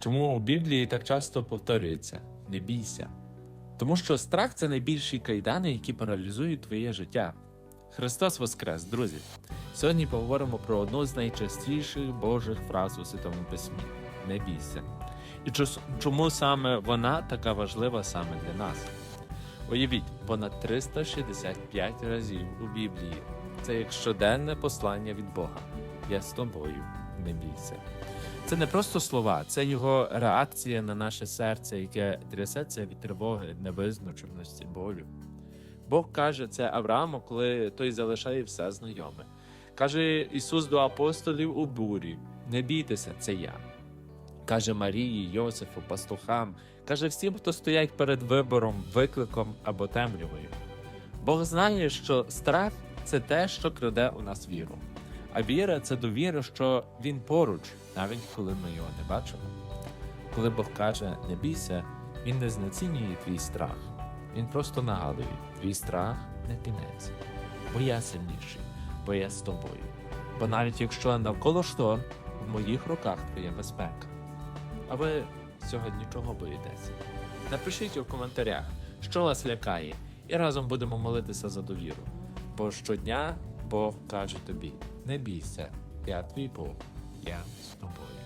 Чому у Біблії так часто повторюється не бійся? Тому що страх це найбільші кайдани, які паралізують твоє життя. Христос Воскрес, друзі! Сьогодні поговоримо про одну з найчастіших Божих фраз у Святому Письмі не бійся. І чому саме вона така важлива саме для нас? Уявіть, понад 365 разів у Біблії. Це як щоденне послання від Бога. Я з тобою, не бійся. Це не просто слова, це його реакція на наше серце, яке трясеться від тривоги, невизначеності, болю. Бог каже це Аврааму, коли той залишає все знайоме. Каже Ісус до апостолів у бурі: Не бійтеся, це я. Каже Марії, Йосифу, пастухам, каже всім, хто стоять перед вибором, викликом або темрявою. Бог знає, що страх це те, що краде у нас віру. А віра це довіра, що він поруч, навіть коли ми його не бачимо. Коли Бог каже не бійся, він не знецінює твій страх. Він просто нагадує, твій страх не кінець, бо я сильніший, бо я з тобою. Бо навіть якщо навколо шторм, в моїх руках твоя безпека. А ви сьогодні чого боїтеся? Напишіть у коментарях, що вас лякає, і разом будемо молитися за довіру. Бо щодня Бог каже тобі: не бійся, я твій Бог, я з тобою.